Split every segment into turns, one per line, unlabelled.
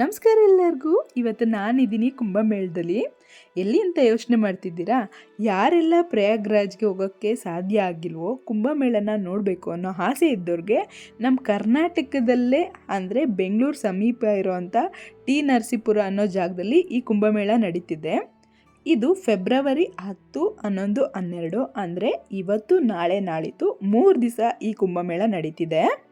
ನಮಸ್ಕಾರ ಎಲ್ಲರಿಗೂ. ಇವತ್ತು ನಾನಿದ್ದೀನಿ ಕುಂಭಮೇಳದಲ್ಲಿ. ಎಲ್ಲಿ ಅಂತ ಯೋಚನೆ ಮಾಡ್ತಿದ್ದೀರಾ? ಯಾರೆಲ್ಲ ಪ್ರಯಾಗ್ರಾಜ್ಗೆ ಹೋಗೋಕ್ಕೆ ಸಾಧ್ಯ ಆಗಿಲ್ವೋ, ಕುಂಭಮೇಳನ ನೋಡಬೇಕು ಅನ್ನೋ ಆಸೆ ಇದ್ದವ್ರಿಗೆ ನಮ್ಮ ಕರ್ನಾಟಕದಲ್ಲೇ ಅಂದರೆ ಬೆಂಗಳೂರು ಸಮೀಪ ಇರೋವಂಥ ಟಿ ನರಸೀಪುರ ಅನ್ನೋ ಜಾಗದಲ್ಲಿ ಈ ಕುಂಭಮೇಳ ನಡೀತಿದೆ. ಇದು ಫೆಬ್ರವರಿ ಹತ್ತು, ಹನ್ನೊಂದು, ಹನ್ನೆರಡು ಅಂದರೆ ಇವತ್ತು ನಾಳೆ ನಾಳಿತು ಮೂರು ದಿವಸ ಈ ಕುಂಭಮೇಳ ನಡೀತಿದೆ.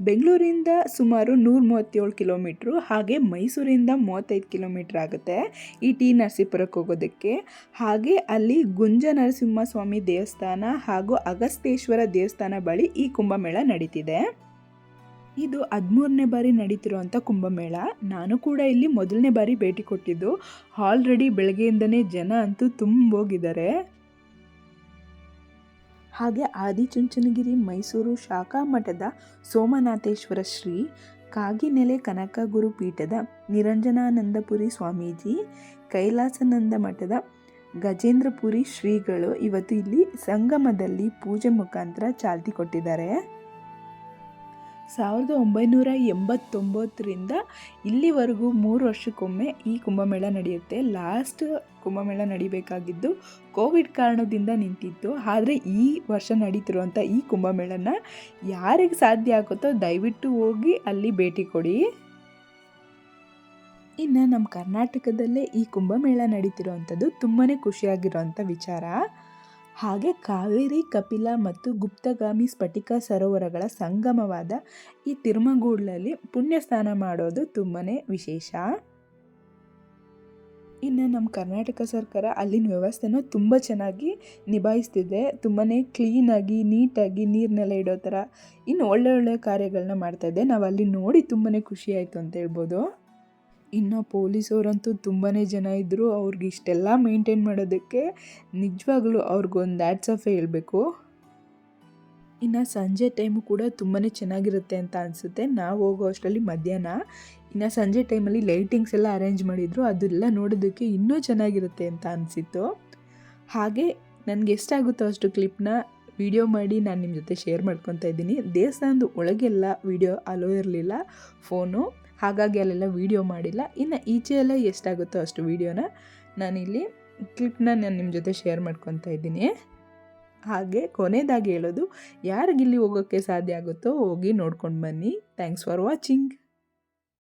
ಬೆಂಗಳೂರಿಂದ ಸುಮಾರು ನೂರ ಮೂವತ್ತೇಳು ಕಿಲೋಮೀಟ್ರು ಹಾಗೆ ಮೈಸೂರಿಂದ ಮೂವತ್ತೈದು ಕಿಲೋಮೀಟ್ರ್ ಆಗುತ್ತೆ ಈ ಟಿ ನರಸೀಪುರಕ್ಕೆ ಹೋಗೋದಕ್ಕೆ. ಹಾಗೆ ಅಲ್ಲಿ ಗುಂಜ ನರಸಿಂಹಸ್ವಾಮಿ ದೇವಸ್ಥಾನ ಹಾಗೂ ಅಗಸ್ತೇಶ್ವರ ದೇವಸ್ಥಾನ ಬಳಿ ಈ ಕುಂಭಮೇಳ ನಡೀತಿದೆ. ಇದು ಹದಿಮೂರನೇ ಬಾರಿ ನಡೀತಿರುವಂಥ ಕುಂಭಮೇಳ. ನಾನು ಕೂಡ ಇಲ್ಲಿ ಮೊದಲನೇ ಬಾರಿ ಭೇಟಿ ಕೊಟ್ಟಿದ್ದು. ಆಲ್ರೆಡಿ ಬೆಳಗ್ಗೆಯಿಂದನೇ ಜನ ಅಂತೂ ತುಂಬೋಗಿದ್ದಾರೆ. ಹಾಗೆ ಆದಿಚುಂಚನಗಿರಿ ಮೈಸೂರು ಶಾಖಾ ಮಠದ ಸೋಮನಾಥೇಶ್ವರ ಶ್ರೀ ಕಾಗಿನೆಲೆ ಕನಕ ಗುರುಪೀಠದ ನಿರಂಜನಾನಂದಪುರಿ ಸ್ವಾಮೀಜಿ, ಕೈಲಾಸನಂದ ಮಠದ ಗಜೇಂದ್ರಪುರಿ ಶ್ರೀಗಳು ಇವತ್ತು ಇಲ್ಲಿ ಸಂಗಮದಲ್ಲಿ ಪೂಜೆ ಮುಖಾಂತರ ಚಾಲ್ತಿ ಕೊಟ್ಟಿದ್ದಾರೆ. ಸಾವಿರದ ಒಂಬೈನೂರ ಎಂಬತ್ತೊಂಬತ್ತರಿಂದ ಇಲ್ಲಿವರೆಗೂ ಮೂರು ವರ್ಷಕ್ಕೊಮ್ಮೆ ಈ ಕುಂಭಮೇಳ ನಡೆಯುತ್ತೆ. ಲಾಸ್ಟ್ ಕುಂಭಮೇಳ ನಡಿಬೇಕಾಗಿದ್ದು ಕೋವಿಡ್ ಕಾರಣದಿಂದ ನಿಂತಿತ್ತು. ಆದರೆ ಈ ವರ್ಷ ನಡೀತಿರುವಂಥ ಈ ಕುಂಭಮೇಳನ ಯಾರಿಗೆ ಸಾಧ್ಯ ಆಗುತ್ತೋ ದಯವಿಟ್ಟು ಹೋಗಿ ಅಲ್ಲಿ ಭೇಟಿ ಕೊಡಿ. ಇನ್ನು ನಮ್ಮ ಕರ್ನಾಟಕದಲ್ಲೇ ಈ ಕುಂಭಮೇಳ ನಡೀತಿರೋವಂಥದ್ದು ತುಂಬಾ ಖುಷಿಯಾಗಿರೋವಂಥ ವಿಚಾರ. ಹಾಗೆ ಕಾವೇರಿ, ಕಪಿಲ ಮತ್ತು ಗುಪ್ತಗಾಮಿ ಸ್ಫಟಿಕ ಸರೋವರಗಳ ಸಂಗಮವಾದ ಈ ತಿರುಮಗೂಡ್ಲಲ್ಲಿ ಪುಣ್ಯ ಸ್ನಾನ ಮಾಡೋದು ತುಂಬಾ ವಿಶೇಷ. ಇನ್ನು ನಮ್ಮ ಕರ್ನಾಟಕ ಸರ್ಕಾರ ಅಲ್ಲಿನ ವ್ಯವಸ್ಥೆನ ತುಂಬ ಚೆನ್ನಾಗಿ ನಿಭಾಯಿಸ್ತಿದೆ. ತುಂಬಾ ಕ್ಲೀನಾಗಿ, ನೀಟಾಗಿ ನೀರನ್ನೆಲ್ಲ ಇಡೋ ಥರ ಇನ್ನು ಒಳ್ಳೆ ಒಳ್ಳೆ ಕಾರ್ಯಗಳನ್ನ ಮಾಡ್ತಾಯಿದೆ ನಾವು ಅಲ್ಲಿ ನೋಡಿ ತುಂಬಾ ಖುಷಿಯಾಯಿತು ಅಂತ ಹೇಳ್ಬೋದು. ಇನ್ನು ಪೊಲೀಸವರಂತೂ ತುಂಬಾ ಜನ ಇದ್ದರು ಅವ್ರಿಗೆ ಇಷ್ಟೆಲ್ಲ ಮೇಂಟೈನ್ ಮಾಡೋದಕ್ಕೆ ನಿಜವಾಗ್ಲೂ ಅವ್ರಿಗೊಂದು ಆ್ಯಡ್ಸ್ ಆಫ್ ಹೇಳಬೇಕು. ಇನ್ನು ಸಂಜೆ ಟೈಮು ಕೂಡ ತುಂಬಾ ಚೆನ್ನಾಗಿರುತ್ತೆ ಅಂತ ಅನಿಸುತ್ತೆ. ನಾವು ಹೋಗೋ ಅಷ್ಟರಲ್ಲಿ ಮಧ್ಯಾಹ್ನ. ಇನ್ನು ಸಂಜೆ ಟೈಮಲ್ಲಿ ಲೈಟಿಂಗ್ಸ್ ಎಲ್ಲ ಅರೇಂಜ್ ಮಾಡಿದರು. ಅದೆಲ್ಲ ನೋಡೋದಕ್ಕೆ ಇನ್ನೂ ಚೆನ್ನಾಗಿರುತ್ತೆ ಅಂತ ಅನಿಸಿತ್ತು. ಹಾಗೆ ನನಗೆ ಎಷ್ಟಾಗುತ್ತೋ ಅಷ್ಟು ಕ್ಲಿಪ್ನ ವಿಡಿಯೋ ಮಾಡಿ ನಾನು ನಿಮ್ಮ ಜೊತೆ ಶೇರ್ ಮಾಡ್ಕೊತಾ ಇದ್ದೀನಿ. ದೇವಸ್ಥಾನದ ಒಳಗೆಲ್ಲ ವಿಡಿಯೋ ಅಲೋ ಇರಲಿಲ್ಲ. ಫೋನು. ಹಾಗಾಗಿ ಅಲ್ಲೆಲ್ಲ ವೀಡಿಯೋ ಮಾಡಿಲ್ಲ. ಇನ್ನು ಈಚೆ ಎಲ್ಲ ಎಷ್ಟಾಗುತ್ತೋ ಅಷ್ಟು ವೀಡಿಯೋನ ನಾನಿಲ್ಲಿ ಕ್ಲಿಪ್ನ ನಾನು ನಿಮ್ಮ ಜೊತೆ ಶೇರ್ ಮಾಡ್ಕೊತಾ ಇದ್ದೀನಿ. ಹಾಗೆ ಕೊನೆಯದಾಗಿ ಹೇಳೋದು ಯಾರಿಗಿಲ್ಲಿ ಹೋಗೋಕ್ಕೆ ಸಾಧ್ಯ ಆಗುತ್ತೋ ಹೋಗಿ ನೋಡ್ಕೊಂಡು ಬನ್ನಿ. Thanks for watching